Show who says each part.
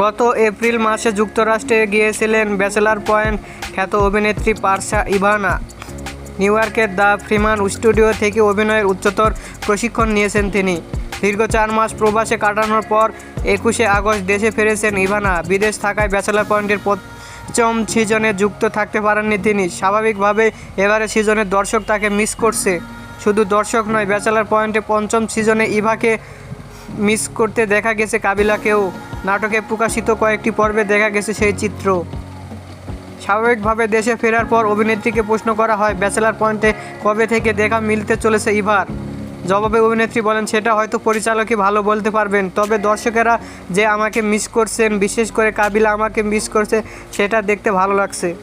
Speaker 1: গত এপ্রিল মাসে যুক্তরাষ্ট্রে গিয়েছিলেন ব্যাচেলার পয়েন্ট খ্যাত অভিনেত্রী পার্সা ইভানা। নিউ ইয়র্কের দ্য ফ্রিমান স্টুডিও থেকে অভিনয়ের উচ্চতর প্রশিক্ষণ নিয়েছেন তিনি। দীর্ঘ চার মাস প্রবাসে কাটানোর পর একুশে আগস্ট দেশে ফিরেছেন ইভানা। বিদেশ থাকায় ব্যাচেলার পয়েন্টের পঞ্চম সিজনে যুক্ত থাকতে পারেননি তিনি। স্বাভাবিকভাবে এবারে সিজনের দর্শক তাকে মিস করছে। শুধু দর্শক নয়, ব্যাচেলার পয়েন্টে পঞ্চম সিজনে ইভাকে মিস করতে দেখা গেছে কাবিলাকেও। নাটকে প্রকাশিত কয়েকটি পর্বে দেখা গেছে সেই চিত্র। স্বাভাবিকভাবে দেশে ফেরার পর অভিনেত্রীকে প্রশ্ন করা হয়, ব্যাচেলার পয়েন্টে কবে থেকে দেখা মিলতে চলেছে ইভার? জবাবে অভিনেত্রী বলেন, সেটা হয়তো পরিচালকই ভালো বলতে পারবেন। তবে দর্শকেরা যে আমাকে মিস করছেন, বিশেষ করে কাবিলা আমাকে মিস করছে, সেটা দেখতে ভালো লাগছে।